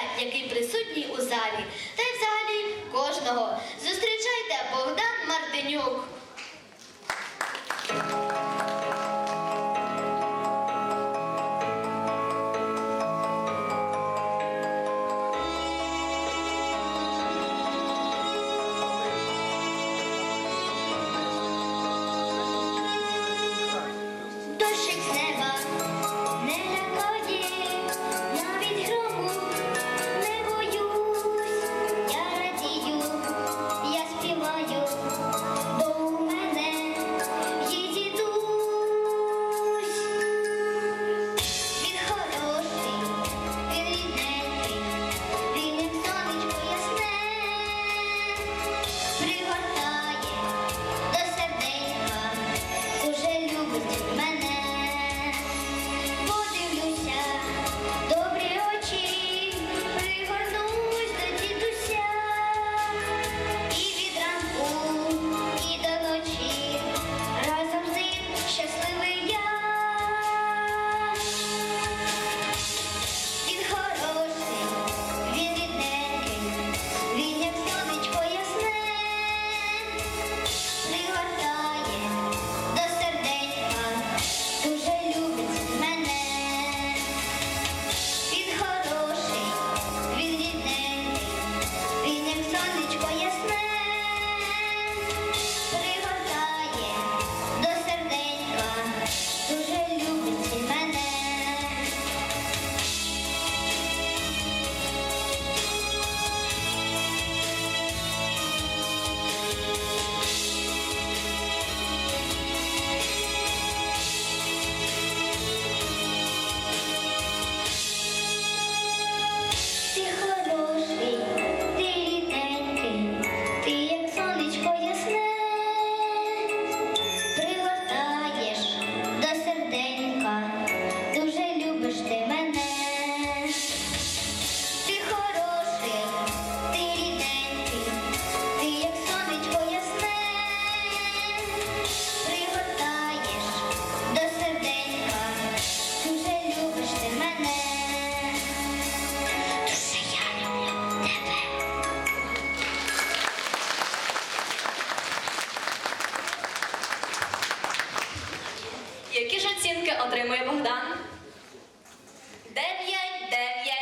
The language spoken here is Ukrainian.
дідуся, який присутній у залі. оцінки отримує Богдан. 9, 9.